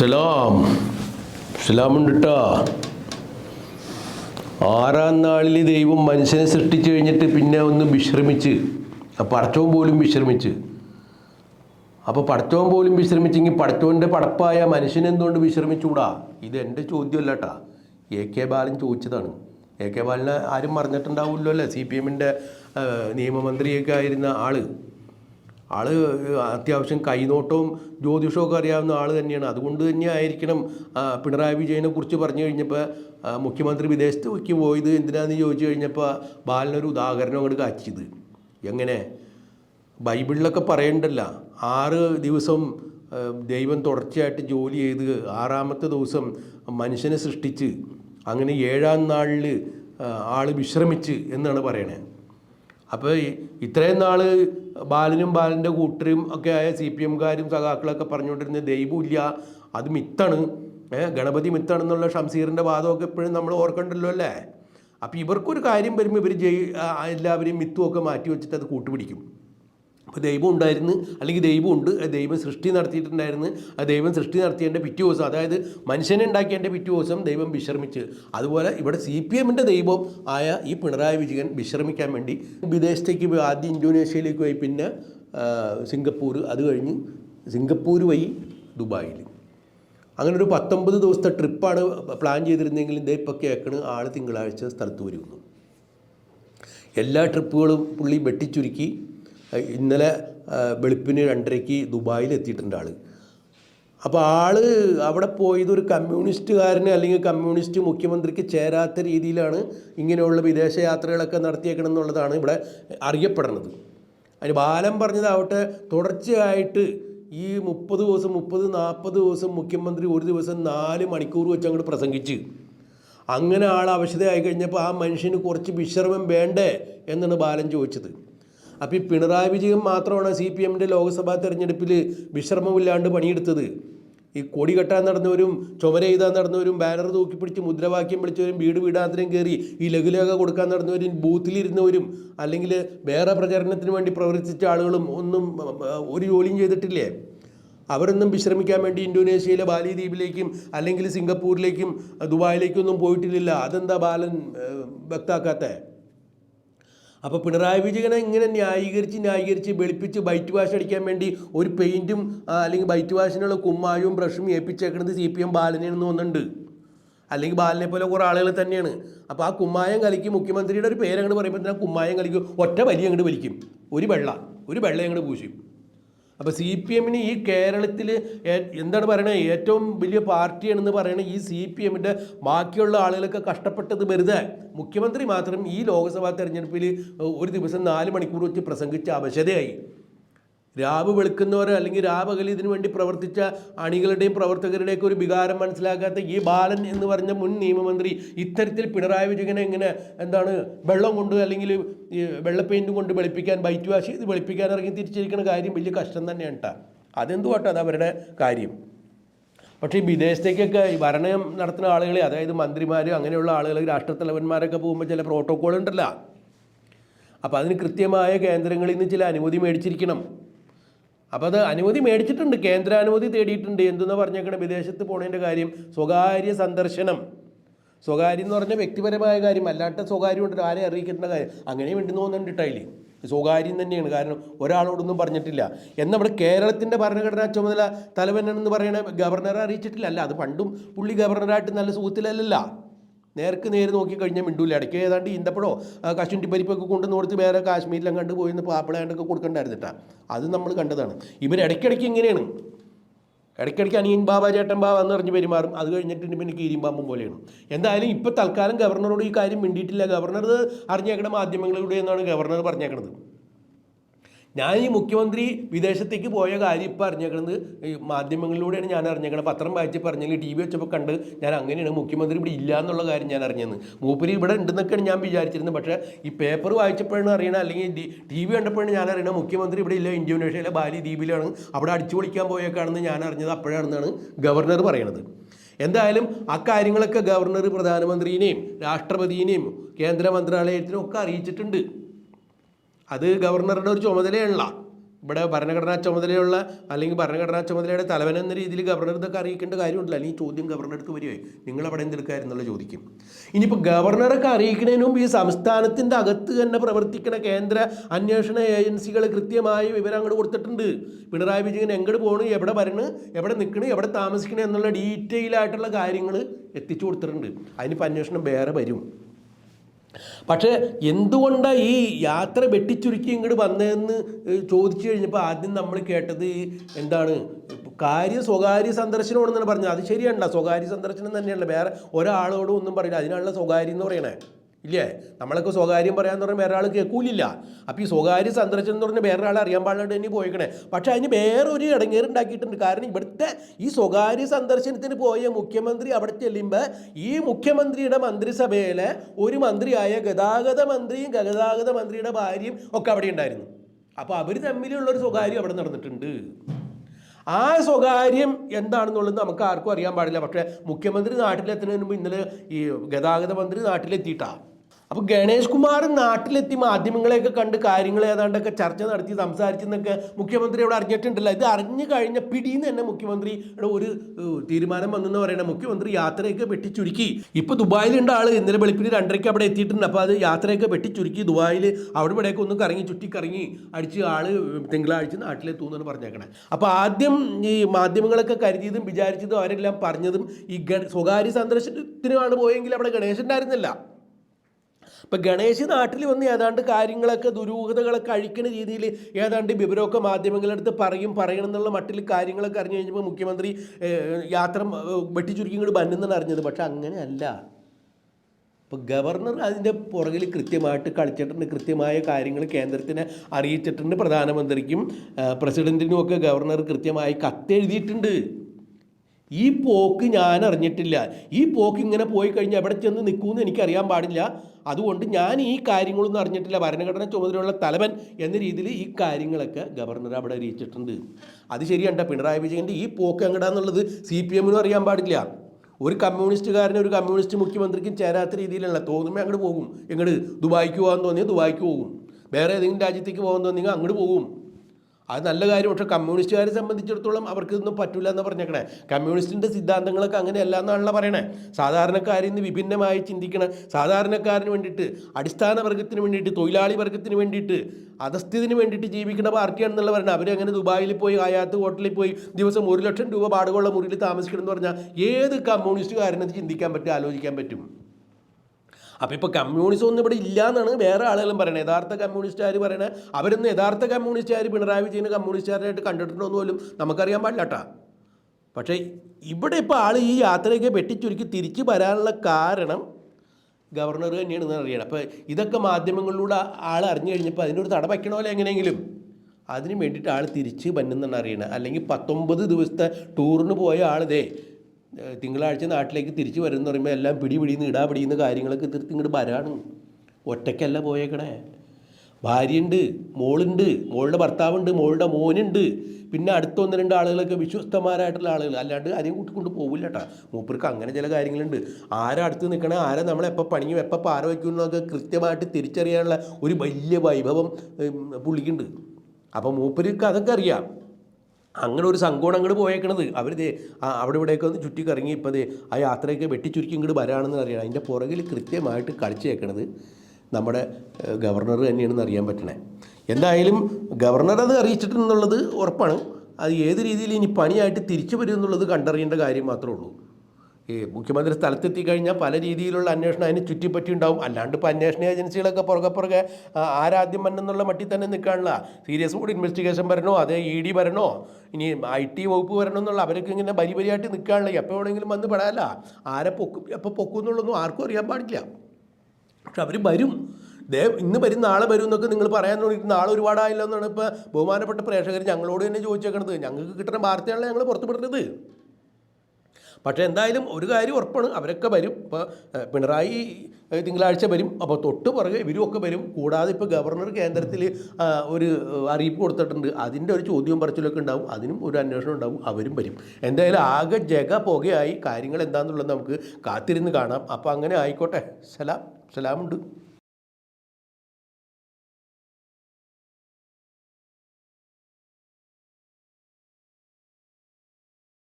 സലാം. സലാമുണ്ട് കേട്ടോ ആറാം നാളിൽ ദൈവം മനുഷ്യനെ സൃഷ്ടിച്ചു കഴിഞ്ഞിട്ട് പിന്നെ ഒന്ന് വിശ്രമിച്ച്. പടച്ചവൻ പോലും വിശ്രമിച്ച്. അപ്പോൾ പടച്ചവൻ പോലും വിശ്രമിച്ചെങ്കിൽ പടച്ചവന്റെ പടപ്പായ മനുഷ്യൻ എന്തുകൊണ്ട് വിശ്രമിച്ചുകൂടാ ഇത് എന്റെ ചോദ്യമല്ല കേട്ടാ എ കെ ബാലൻ ചോദിച്ചതാണ്. എ കെ ബാലനെ ആരും മറിഞ്ഞിട്ടുണ്ടാവില്ലോ അല്ലേ? സി പി എമ്മിന്റെ നിയമമന്ത്രിയൊക്കെ ആയിരുന്ന ആൾ. ആൾ അത്യാവശ്യം കൈനോട്ടവും ജ്യോതിഷവും ഒക്കെ അറിയാവുന്ന ആൾ തന്നെയാണ്. അതുകൊണ്ട് തന്നെ ആയിരിക്കണം പിണറായി വിജയനെ കുറിച്ച് പറഞ്ഞു കഴിഞ്ഞപ്പോൾ മുഖ്യമന്ത്രി മുഖ്യമന്ത്രി വിദേശത്തേക്ക് പോയത് എന്തിനാന്ന് ചോദിച്ചു കഴിഞ്ഞപ്പോൾ ബാലനൊരു ഉദാഹരണം അങ്ങോട്ട് കാച്ചിയത്. എങ്ങനെ? ബൈബിളിലൊക്കെ പറയണ്ടല്ല ആറ് ദിവസം ദൈവം തുടർച്ചയായിട്ട് ജോലി ചെയ്ത് ആറാമത്തെ ദിവസം മനുഷ്യനെ സൃഷ്ടിച്ച് അങ്ങനെ ഏഴാം നാളിൽ ആൾ വിശ്രമിച്ച് എന്നാണ് പറയണേ. അപ്പോൾ ഇത്രയും നാൾ ബാലനും ബാലന്റെ കൂട്ടരും ഒക്കെ ആയ സി പി എംകാരും സഖാക്കളൊക്കെ പറഞ്ഞുകൊണ്ടിരുന്ന ദൈവമില്ല അത് മിത്താണ്. ഏഹ് ഗണപതി മിത്താണെന്നുള്ള ഷംസീറിന്റെ വാദമൊക്കെ എപ്പോഴും നമ്മൾ ഓർക്കണ്ടല്ലോ അല്ലേ? അപ്പോൾ ഇവർക്കൊരു കാര്യം വരുമ്പോൾ ഇവർ ജയി എല്ലാവരെയും മിത്തുമൊക്കെ മാറ്റി വെച്ചിട്ട് അത് കൂട്ടുപിടിക്കും. അപ്പോൾ ദൈവം ഉണ്ടായിരുന്നു അല്ലെങ്കിൽ ദൈവമുണ്ട് ആ ദൈവം സൃഷ്ടി നടത്തിയിട്ടുണ്ടായിരുന്നു ആ ദൈവം സൃഷ്ടി നടത്തിയതിന്റെ പിറ്റേ ദിവസം അതായത് മനുഷ്യനെ ഉണ്ടാക്കിയതിന്റെ പിറ്റേ ദിവസം ദൈവം വിശ്രമിച്ച്. അതുപോലെ ഇവിടെ സി പി എമ്മിന്റെ ദൈവം ആയ ഈ പിണറായി വിജയൻ വിശ്രമിക്കാൻ വേണ്ടി വിദേശത്തേക്ക് പോയി ആദ്യം ഇന്തോനേഷ്യയിലേക്ക് പോയി പിന്നെ സിംഗപ്പൂർ അത് കഴിഞ്ഞ് സിംഗപ്പൂർ വഴി ദുബായിൽ. അങ്ങനെ ഒരു പത്തൊമ്പത് ദിവസത്തെ ട്രിപ്പാണ് പ്ലാൻ ചെയ്തിരുന്നെങ്കിലും ഇതേ ഇപ്പോൾ കേൾക്കണ് ആൾ തിങ്കളാഴ്ച സ്ഥലത്ത് വരുന്നു. എല്ലാ ട്രിപ്പുകളും പുള്ളി വെട്ടിച്ചുരുക്കി ഇന്നലെ വെളുപ്പിന് രണ്ടരയ്ക്ക് ദുബായിൽ എത്തിയിട്ടുണ്ട് ആൾ അപ്പോൾ ആൾ അവിടെ പോയത് ഒരു കമ്മ്യൂണിസ്റ്റുകാരന് അല്ലെങ്കിൽ കമ്മ്യൂണിസ്റ്റ് മുഖ്യമന്ത്രിക്ക് ചേരാത്ത രീതിയിലാണ് ഇങ്ങനെയുള്ള വിദേശ യാത്രകളൊക്കെ ഇവിടെ അറിയപ്പെടുന്നത്. അതിന് ബാലൻ പറഞ്ഞതാവട്ടെ തുടർച്ചയായിട്ട് ഈ മുപ്പത് ദിവസം മുപ്പത് നാൽപ്പത് ദിവസം മുഖ്യമന്ത്രി ഒരു ദിവസം നാല് മണിക്കൂർ വെച്ച് അങ്ങോട്ട് പ്രസംഗിച്ച് അങ്ങനെ ആൾ അവശതയായി കഴിഞ്ഞപ്പോൾ ആ മനുഷ്യന് കുറച്ച് വിശ്രമം വേണ്ടേ എന്നാണ് ബാലൻ ചോദിച്ചത്. അപ്പോൾ ഈ പിണറായി വിജയൻ മാത്രമാണ് സി പി എമ്മിന്റെ ലോക്സഭാ തെരഞ്ഞെടുപ്പിൽ വിശ്രമമില്ലാണ്ട് പണിയെടുത്തത്. ഈ കൊടി കെട്ടാൻ നടന്നവരും ചുമര എഴുതാൻ നടന്നവരും ബാനർ തൂക്കി പിടിച്ച് മുദ്രാവാക്യം വിളിച്ചവരും വീട് വീടാന്തരം കയറി ഈ ലഘുലേഖ കൊടുക്കാൻ നടന്നവരും ബൂത്തിലിരുന്നവരും അല്ലെങ്കിൽ വേറെ പ്രചരണത്തിന് വേണ്ടി പ്രവർത്തിച്ച ആളുകളും ഒന്നും ഒരു ജോലിയും ചെയ്തിട്ടില്ലേ? അവരൊന്നും വിശ്രമിക്കാൻ വേണ്ടി ഇന്തോനേഷ്യയിലെ ബാലി ദ്വീപിലേക്കും അല്ലെങ്കിൽ സിംഗപ്പൂരിലേക്കും ദുബായിലേക്കും ഒന്നും പോയിട്ടില്ല. അതെന്താ ബാലൻ വ്യക്താക്കാത്തേ അപ്പോൾ പിണറായി വിജയനെ ഇങ്ങനെ ന്യായീകരിച്ച് ന്യായീകരിച്ച് വെളുപ്പിച്ച് ബൈറ്റ് വാഷ് അടിക്കാൻ വേണ്ടി ഒരു പെയിന്റും അല്ലെങ്കിൽ ബൈറ്റ് വാഷിനുള്ള കുമ്മായും ബ്രഷും ഏൽപ്പിച്ചേക്കുന്നത് സി പി എം ബാലനെന്ന് തോന്നുന്നുണ്ട്. അല്ലെങ്കിൽ ബാലനെ പോലെ കുറേ ആളുകൾ തന്നെയാണ്. അപ്പോൾ ആ കുമ്മായം കളിക്ക് മുഖ്യമന്ത്രിയുടെ ഒരു പേര് അങ്ങോട്ട് പറയുമ്പോൾ തന്നെ കുമ്മായം കളിക്കും ഒറ്റ വലിയ അങ്ങോട്ട് വലിക്കും. ഒരു വെള്ള ഒരു വെള്ള അങ്ങോട്ട് പൂശും. അപ്പോൾ സി പി എമ്മിന് ഈ കേരളത്തിൽ എന്താണ് പറയുന്നത് ഏറ്റവും വലിയ പാർട്ടിയാണെന്ന് പറയുന്നത് ഈ സി പി എമ്മിന്റെ ബാക്കിയുള്ള ആളുകളൊക്കെ കഷ്ടപ്പെട്ടത് വെറുതെ. മുഖ്യമന്ത്രി മാത്രം ഈ ലോക്സഭാ തെരഞ്ഞെടുപ്പിൽ ഒരു ദിവസം നാല് മണിക്കൂർ വെച്ച് പ്രസംഗിച്ച അവശതയായി. രാവ് വെളുക്കുന്നവരോ അല്ലെങ്കിൽ രാപകൽ ഇതിനു വേണ്ടി പ്രവർത്തിച്ച അണികളുടെയും പ്രവർത്തകരുടെയൊക്കെ ഒരു വികാരം മനസ്സിലാക്കാത്ത ഈ ബാലൻ എന്ന് പറഞ്ഞ മുൻ നിയമമന്ത്രി ഇത്തരത്തിൽ പിണറായി വിജയനെ ഇങ്ങനെ എന്താണ് വെള്ളം കൊണ്ട് അല്ലെങ്കിൽ വെള്ള പെയിന്റും കൊണ്ട് വെളുപ്പിക്കാൻ ബൈറ്റ് വാഷ് ഇത് വെളുപ്പിക്കാൻ ഇറങ്ങി തിരിച്ചിരിക്കുന്ന കാര്യം വലിയ കഷ്ടം തന്നെയാണ് കേട്ടോ അതെന്തുവാട്ടോ? അത് അവരുടെ കാര്യം. പക്ഷേ ഈ വിദേശത്തേക്കൊക്കെ ഈ ഭരണം നടത്തുന്ന ആളുകളെ അതായത് മന്ത്രിമാർ അങ്ങനെയുള്ള ആളുകൾ രാഷ്ട്രത്തലവന്മാരൊക്കെ പോകുമ്പോൾ ചില പ്രോട്ടോക്കോൾ ഉണ്ടല്ലോ. അപ്പോൾ അതിന് കൃത്യമായ കേന്ദ്രങ്ങളിൽ നിന്ന് ചില അനുമതി മേടിച്ചിരിക്കണം. അപ്പോൾ അത് അനുമതി മേടിച്ചിട്ടുണ്ട് കേന്ദ്ര അനുമതി തേടിയിട്ടുണ്ട് എന്തെന്ന് പറഞ്ഞേക്കണം വിദേശത്ത് പോണതിന്റെ കാര്യം. സ്വകാര്യ സന്ദർശനം. സ്വകാര്യം എന്ന് പറഞ്ഞാൽ വ്യക്തിപരമായ കാര്യം അല്ലാത്ത സ്വകാര്യം ഉണ്ടല്ലോ ആരെ അറിയിക്കേണ്ട കാര്യം. അങ്ങനെയും വേണ്ടി തോന്നുന്നുണ്ട് അതിൽ സ്വകാര്യം തന്നെയാണ് കാരണം ഒരാളോടൊന്നും പറഞ്ഞിട്ടില്ല. എന്നാൽ നമ്മുടെ കേരളത്തിന്റെ ഭരണഘടനാ ചുമതല തലവനെന്ന് പറയുന്ന ഗവർണറെ അറിയിച്ചിട്ടില്ല. അല്ല അത് പണ്ടും പുള്ളി ഗവർണറായിട്ട് നല്ല സുഹൃത്തിലല്ലല്ല. നേർക്ക് നേര് നോക്കി കഴിഞ്ഞാൽ മിണ്ടൂല. ഇടയ്ക്ക് ഏതാണ്ട് ഈന്തപ്പഴോ കശുണ്ടി പരിപ്പൊക്കെ കൊണ്ട് നോർത്ത് വേറെ കാശ്മീരിലും കണ്ട് പോയി പാപ്പിളാണ്ടൊക്കെ കൊടുക്കണ്ടായിരുന്നിട്ടാ. അത് നമ്മൾ കണ്ടതാണ്. ഇവർ ഇടയ്ക്കിടയ്ക്ക് ഇങ്ങനെയാണ്. ഇടയ്ക്കിടയ്ക്ക് അനിയൻ ബാബ ചേട്ടൻ ബാബ എന്ന് പറഞ്ഞ് പെരുമാറും. അത് കഴിഞ്ഞിട്ട് പിന്നെ കീരിമ്പാമ്പും പാമ്പും പോലെയാണ്. എന്തായാലും ഇപ്പോൾ തൽക്കാലം ഗവർണറോട് ഈ കാര്യം മിണ്ടിയിട്ടില്ല. ഗവർണർ അറിഞ്ഞേക്കണം മാധ്യമങ്ങളിലൂടെ എന്നാണ് ഗവർണർ പറഞ്ഞേക്കണത്. ഞാൻ ഈ മുഖ്യമന്ത്രി വിദേശത്തേക്ക് പോയ കാര്യം ഇപ്പം അറിഞ്ഞേക്കണത് ഈ മാധ്യമങ്ങളിലൂടെയാണ് ഞാൻ അറിഞ്ഞേക്കണത്. പത്രം വായിച്ച് പറഞ്ഞെങ്കിൽ ടി വി വെച്ചപ്പോൾ കണ്ട് ഞാൻ അങ്ങനെയാണ്. മുഖ്യമന്ത്രി ഇവിടെ ഇല്ല എന്നുള്ള കാര്യം ഞാൻ അറിഞ്ഞത് മൂപ്പര് ഇവിടെ ഉണ്ടെന്നൊക്കെയാണ് ഞാൻ വിചാരിച്ചിരുന്നത്. പക്ഷേ ഈ പേപ്പർ വായിച്ചപ്പോഴാണ് അറിയണത്. അല്ലെങ്കിൽ ടി വി കണ്ടപ്പോഴാണ് ഞാൻ അറിയണത് മുഖ്യമന്ത്രി ഇവിടെ ഇല്ല. ഇന്തോനേഷ്യയിലെ ബാലി ദ്വീപിലാണ്. അവിടെ അടിച്ചു പൊളിക്കാൻ പോയേക്കാണെന്ന് ഞാൻ അറിഞ്ഞത് അപ്പോഴാണെന്നാണ് ഗവർണർ പറയണത്. എന്തായാലും അക്കാര്യങ്ങളൊക്കെ കാര്യങ്ങളൊക്കെ ഗവർണർ പ്രധാനമന്ത്രിയെയും രാഷ്ട്രപതിയെയും കേന്ദ്ര മന്ത്രാലയത്തിനും ഒക്കെ അറിയിച്ചിട്ടുണ്ട്. അത് ഗവർണറുടെ ഒരു ചുമതലയുള്ള ഇവിടെ ഭരണഘടനാ ചുമതലയുള്ള അല്ലെങ്കിൽ ഭരണഘടനാ ചുമതലയുടെ തലവൻ എന്ന രീതിയിൽ ഗവർണർ ഇതൊക്കെ അറിയിക്കേണ്ട കാര്യമുണ്ടല്ലോ. അല്ലെങ്കിൽ ചോദ്യം ഗവർണർ അടുത്ത് വരുവേ നിങ്ങൾ അവിടെ എന്തെടുക്കായിരുന്നുള്ള ചോദിക്കും. ഇനിയിപ്പോൾ ഗവർണറൊക്കെ അറിയിക്കുന്നതിന് മുമ്പ് ഈ സംസ്ഥാനത്തിന്റെ അകത്ത് തന്നെ പ്രവർത്തിക്കുന്ന കേന്ദ്ര അന്വേഷണ ഏജൻസികൾ കൃത്യമായ വിവരം അങ്ങോട്ട് കൊടുത്തിട്ടുണ്ട്. പിണറായി വിജയൻ എങ്ങോട്ട് പോകണു എവിടെ വരണ് എവിടെ നിൽക്കണ് എവിടെ താമസിക്കണേ എന്നുള്ള ഡീറ്റെയിൽ ആയിട്ടുള്ള കാര്യങ്ങൾ എത്തിച്ചു കൊടുത്തിട്ടുണ്ട്. അതിനിപ്പോൾ അന്വേഷണം വേറെ വരും. പക്ഷേ എന്തുകൊണ്ടാണ് ഈ യാത്ര വെട്ടിച്ചുരുക്കി ഇങ്ങോട്ട് വന്നതെന്ന് ചോദിച്ചു കഴിഞ്ഞപ്പോൾ ആദ്യം നമ്മൾ കേട്ടത് എന്താണ്? കാര്യ സ്വകാര്യ സന്ദർശനമാണെന്നാണ് പറഞ്ഞത്. അത് ശരിയല്ല സ്വകാര്യ സന്ദർശനം തന്നെയല്ല വേറെ ഒരാളോടും ഒന്നും പറയില്ല. അതിനാണല്ലോ സ്വകാര്യം എന്ന് പറയണേ. ഇല്ലേ? നമ്മളൊക്കെ സ്വകാര്യം പറയാന്ന് പറഞ്ഞാൽ വേറെ ആൾ കേൾക്കൂലില്ല അപ്പോൾ ഈ സ്വകാര്യ സന്ദർശനം എന്ന് പറഞ്ഞാൽ വേറെ ആൾ അറിയാൻ പാടില്ലാണ്ട് തന്നെ പോയിക്കണേ. പക്ഷേ അതിന് വേറെ ഒരു ഇടങ്ങേറുണ്ടാക്കിയിട്ടുണ്ട്. കാരണം ഇവിടുത്തെ ഈ സ്വകാര്യ സന്ദർശനത്തിന് പോയ മുഖ്യമന്ത്രി അവിടെ ചെല്ലുമ്പോൾ ഈ മുഖ്യമന്ത്രിയുടെ മന്ത്രിസഭയിലെ ഒരു മന്ത്രിയായ ഗതാഗത മന്ത്രിയും ഗതാഗത മന്ത്രിയുടെ ഭാര്യയും ഒക്കെ അവിടെ ഉണ്ടായിരുന്നു. അപ്പോൾ അവർ തമ്മിലുള്ളൊരു സ്വകാര്യം അവിടെ നടന്നിട്ടുണ്ട്. ആ സ്വകാര്യം എന്താണെന്നുള്ളത് നമുക്ക് ആർക്കും അറിയാൻ പാടില്ല. പക്ഷേ മുഖ്യമന്ത്രി നാട്ടിലെത്തുന്നതിന് മുമ്പ് ഇന്നലെ ഈ ഗതാഗത മന്ത്രി നാട്ടിലെത്തിയിട്ടാ. അപ്പോൾ ഗണേഷ് കുമാർ നാട്ടിലെത്തി മാധ്യമങ്ങളെയൊക്കെ കണ്ട് കാര്യങ്ങൾ ഏതാണ്ടൊക്കെ ചർച്ച നടത്തി സംസാരിച്ചെന്നൊക്കെ മുഖ്യമന്ത്രി അവിടെ അറിഞ്ഞിട്ടുണ്ടല്ലോ. ഇത് അറിഞ്ഞു കഴിഞ്ഞ പിടിയിൽ തന്നെ മുഖ്യമന്ത്രി ഒരു തീരുമാനം വന്നെന്ന് പറയുന്നത് മുഖ്യമന്ത്രി യാത്രയൊക്കെ വെട്ടിച്ചുരുക്കി. ഇപ്പോൾ ദുബായിലുണ്ട് ആൾ ഇന്നലെ വെളുപ്പിന് രണ്ടരയ്ക്ക് അവിടെ എത്തിയിട്ടുണ്ട്. അപ്പോൾ അത് യാത്രയൊക്കെ വെട്ടിച്ചുരുക്കി ദുബായിൽ അവിടെ ഇവിടെയൊക്കെ ഒന്ന് കറങ്ങി ചുറ്റി കറങ്ങി അടിച്ച് ആൾ തിങ്കളാഴ്ച നാട്ടിലെത്തുമെന്നാണ് പറഞ്ഞേക്കണേ. അപ്പോൾ ആദ്യം ഈ മാധ്യമങ്ങളൊക്കെ കരുതിയതും വിചാരിച്ചതും അവരെല്ലാം പറഞ്ഞതും ഈ സ്വകാര്യ സന്ദർശനത്തിനാണ് പോയെങ്കിൽ അവിടെ ഗണേശൻ ഉണ്ടായിരുന്നില്ല. ഇപ്പം ഗണേശ് നാട്ടിൽ വന്ന് ഏതാണ്ട് കാര്യങ്ങളൊക്കെ ദുരൂഹതകളൊക്കെ അഴിക്കുന്ന രീതിയിൽ ഏതാണ്ട് വിവരമൊക്കെ മാധ്യമങ്ങളെടുത്ത് പറയും പറയണം എന്നുള്ള മട്ടിൽ കാര്യങ്ങളൊക്കെ അറിഞ്ഞു കഴിഞ്ഞപ്പോൾ മുഖ്യമന്ത്രി യാത്ര വെട്ടിച്ചുരുക്കി ഇങ്ങോട്ട് ബന്നെന്നാണ് അറിഞ്ഞത്. പക്ഷെ അങ്ങനെയല്ല. ഇപ്പോൾ ഗവർണർ അതിന്റെ പുറകിൽ കൃത്യമായിട്ട് കളിച്ചിട്ടുണ്ട്. കൃത്യമായ കാര്യങ്ങൾ കേന്ദ്രത്തിനെ അറിയിച്ചിട്ടുണ്ട് പ്രധാനമന്ത്രിക്കും. ഒക്കെ ഗവർണർ കൃത്യമായി കത്തെഴുതിയിട്ടുണ്ട്. ഈ പോക്ക് ഞാൻ അറിഞ്ഞിട്ടില്ല ഈ പോക്ക് ഇങ്ങനെ പോയി കഴിഞ്ഞാൽ എവിടെ ചെന്ന് നിൽക്കുമെന്ന് എനിക്കറിയാൻ പാടില്ല. അതുകൊണ്ട് ഞാൻ ഈ കാര്യങ്ങളൊന്നും അറിഞ്ഞിട്ടില്ല. ഭരണഘടന ചുമതലയുള്ള തലവൻ എന്ന രീതിയിൽ ഈ കാര്യങ്ങളൊക്കെ ഗവർണർ അവിടെ അറിയിച്ചിട്ടുണ്ട്. അത് ശരിയണ്ട പിണറായി വിജയന്റെ ഈ പോക്ക് എങ്ങടാന്നുള്ളത് സി പി എമ്മിനും അറിയാൻ പാടില്ല. ഒരു കമ്മ്യൂണിസ്റ്റുകാരന് ഒരു കമ്മ്യൂണിസ്റ്റ് മുഖ്യമന്ത്രിക്കും ചേരാത്ത രീതിയിലല്ല. തോന്നുമ്പോൾ അങ്ങോട്ട് പോകും. എങ്ങോട്ട് ദുബായിക്ക് പോകാൻ തോന്നിയാൽ ദുബായിക്ക് പോകും. വേറെ ഏതെങ്കിലും രാജ്യത്തേക്ക് പോകാൻ തോന്നിയെങ്കിൽ അങ്ങോട്ട് പോകും. അത് നല്ല കാര്യം. പക്ഷേ കമ്മ്യൂണിസ്റ്റുകാരെ സംബന്ധിച്ചിടത്തോളം അവർക്ക് ഇതൊന്നും പറ്റില്ല എന്ന് പറഞ്ഞേക്കണേ. കമ്മ്യൂണിസ്റ്റിന്റെ സിദ്ധാന്തങ്ങളൊക്കെ അങ്ങനെയല്ല എന്നാണല്ലോ പറയണേ. സാധാരണക്കാരിൽ നിന്ന് വിഭിന്നമായി ചിന്തിക്കണ സാധാരണക്കാരന് വേണ്ടിയിട്ട് അടിസ്ഥാന വർഗത്തിന് വേണ്ടിയിട്ട് തൊഴിലാളി വർഗത്തിന് വേണ്ടിയിട്ട് അധസ്ഥിതിന് വേണ്ടിയിട്ട് ജീവിക്കുന്ന പാർട്ടിയാണെന്നുള്ള പറഞ്ഞാൽ അവരങ്ങനെ ദുബായിൽ പോയി ആയാത്ത് ഹോട്ടലിൽ പോയി ദിവസം ഒരു ലക്ഷം രൂപ പാടുകളുള്ള മുറിയിൽ താമസിക്കണം എന്ന് പറഞ്ഞാൽ ഏത് കമ്മ്യൂണിസ്റ്റുകാരനത് ചിന്തിക്കാൻ പറ്റും ആലോചിക്കാൻ പറ്റും? അപ്പോൾ ഇപ്പോൾ കമ്മ്യൂണിസം ഒന്നും ഇവിടെ ഇല്ല എന്നാണ് വേറെ ആളുകളും പറയുന്നത് യഥാർത്ഥ കമ്മ്യൂണിസ്റ്റുകാർ പറയണത് അവരൊന്നും യഥാർത്ഥ കമ്മ്യൂണിസ്റ്റുകാർ പിണറായി വിജയനെ കമ്മ്യൂണിസ്റ്റുകാരായിട്ട് കണ്ടിട്ടുണ്ടോ എന്ന് പോലും നമുക്കറിയാൻ പാടില്ല കേട്ടോ പക്ഷേ ഇവിടെ ഇപ്പോൾ ആൾ ഈ യാത്രയൊക്കെ വെട്ടിച്ചുരുക്കി തിരിച്ചു വരാനുള്ള കാരണം ഗവർണർ തന്നെയാണ് അറിയണം. അപ്പോൾ ഇതൊക്കെ മാധ്യമങ്ങളിലൂടെ ആൾ അറിഞ്ഞു കഴിഞ്ഞപ്പോൾ അതിനൊരു തട വയ്ക്കണമല്ലോ എങ്ങനെയെങ്കിലും അതിന് വേണ്ടിയിട്ട് ആൾ തിരിച്ച് വന്നെന്നാണ് അറിയണത്. അല്ലെങ്കിൽ പത്തൊമ്പത് ദിവസത്തെ ടൂറിന് പോയ ആളിതേ തിങ്കളാഴ്ച നാട്ടിലേക്ക് തിരിച്ചു വരുന്ന പറയുമ്പോൾ എല്ലാം പിടി പിടിന്ന് ഇടാ പിടിയുന്ന കാര്യങ്ങളൊക്കെ തീർത്ത് ഇങ്ങോട്ട് വരാണ്. ഒറ്റയ്ക്കല്ല പോയേക്കണേ. ഭാര്യയുണ്ട് മോളുണ്ട് മോളുടെ ഭർത്താവുണ്ട് മോളുടെ മോനുണ്ട്. പിന്നെ അടുത്ത ഒന്ന് രണ്ട് ആളുകളൊക്കെ വിശ്വസ്തമാരായിട്ടുള്ള ആളുകൾ. അല്ലാണ്ട് ആരെയും കൂട്ടിക്കൊണ്ട് പോകില്ല കേട്ടോ മൂപ്പർക്ക് അങ്ങനെ ചില കാര്യങ്ങളുണ്ട്. ആരാ അടുത്ത് നിൽക്കണേ ആരെ നമ്മളെ എപ്പോൾ പണിയും എപ്പോൾ പാറ വയ്ക്കും എന്നൊക്കെ കൃത്യമായിട്ട് തിരിച്ചറിയാനുള്ള ഒരു വലിയ വൈഭവം പുള്ളിക്കുണ്ട്. അപ്പോൾ മൂപ്പർക്ക് അതൊക്കെ അറിയാം. അങ്ങനെ ഒരു സംഘമാണ് അങ്ങോട്ട് പോയേക്കണത്. അവർ ദേ അവിടെ ഇവിടെയൊക്കെ ഒന്ന് ചുറ്റി കറങ്ങി ഇപ്പോൾ ദേ ആ യാത്രയൊക്കെ വെട്ടിച്ചുരുക്കി ഇങ്ങോട്ട് വരാണെന്ന് അറിയണം. അതിന്റെ പുറകിൽ കൃത്യമായിട്ട് കളിച്ചേക്കണത് നമ്മുടെ ഗവർണർ തന്നെയാണെന്ന് അറിയാൻ പറ്റണേ. എന്തായാലും ഗവർണർ അത് അറിയിച്ചിട്ടുണ്ടെന്നുള്ളത് ഉറപ്പാണ്. അത് ഏത് രീതിയിൽ ഇനി പണിയായിട്ട് തിരിച്ചു വരും എന്നുള്ളത് കണ്ടറിയേണ്ട കാര്യം മാത്രമേ ഉള്ളൂ. ഈ മുഖ്യമന്ത്രി സ്ഥലത്തെത്തി കഴിഞ്ഞാൽ പല രീതിയിലുള്ള അന്വേഷണം അതിന് ചുറ്റിപ്പറ്റി ഉണ്ടാവും. അല്ലാണ്ട് ഇപ്പോൾ അന്വേഷണ ഏജൻസികളൊക്കെ പുറകെ പുറകെ ആരാദ്യം വന്നെന്നുള്ള മട്ടിൽ തന്നെ നിൽക്കാനുള്ള സീരിയസ് കൂടി ഇൻവെസ്റ്റിഗേഷൻ വരണോ അതേ ഇ ഡി വരണോ ഇനി ഐ ടി വകുപ്പ് വരണോ എന്നുള്ള അവർക്ക് ഇങ്ങനെ ബരി ബരിയായിട്ട് നിൽക്കാനുള്ള എപ്പോൾ എവിടെയെങ്കിലും വന്ന് പെടാല്ല ആരെ പൊക്കും എപ്പോൾ പൊക്കും എന്നുള്ളതൊന്നും ആർക്കും അറിയാൻ പാടില്ല. പക്ഷെ അവർ വരും. ദേ ഇന്ന് വരും നാളെ വരും എന്നൊക്കെ നിങ്ങൾ പറയാൻ തുടങ്ങിയിട്ട് നാളെ ഒരുപാടായില്ല എന്നാണ് ഇപ്പോൾ ബഹുമാനപ്പെട്ട പ്രേക്ഷകർ ഞങ്ങളോട് തന്നെ ചോദിച്ചേക്കണത്. ഞങ്ങൾക്ക് കിട്ടുന്ന വാർത്തയാണല്ലോ ഞങ്ങൾ പുറത്തുവിടുന്നത് പക്ഷേ എന്തായാലും ഒരു കാര്യം ഉറപ്പാണ് അവരൊക്കെ വരും. ഇപ്പോൾ പിണറായി തിങ്കളാഴ്ച വരും. അപ്പോൾ തൊട്ട് പുറകെ ഇവരും ഒക്കെ വരും. കൂടാതെ ഇപ്പോൾ ഗവർണർ കേന്ദ്രത്തിൽ ഒരു അറിയിപ്പ് കൊടുത്തിട്ടുണ്ട്. അതിന്റെ ഒരു ചോദ്യവും പറച്ചിലൊക്കെ ഉണ്ടാവും. അതിനും ഒരു അന്വേഷണം ഉണ്ടാവും. അവരും വരും. എന്തായാലും ആകെ ജഗ പുകയായി. കാര്യങ്ങൾ എന്താണെന്നുള്ളത് നമുക്ക് കാത്തിരുന്ന് കാണാം. അപ്പോൾ അങ്ങനെ ആയിക്കോട്ടെ. സലാം. സലാമുണ്ട്.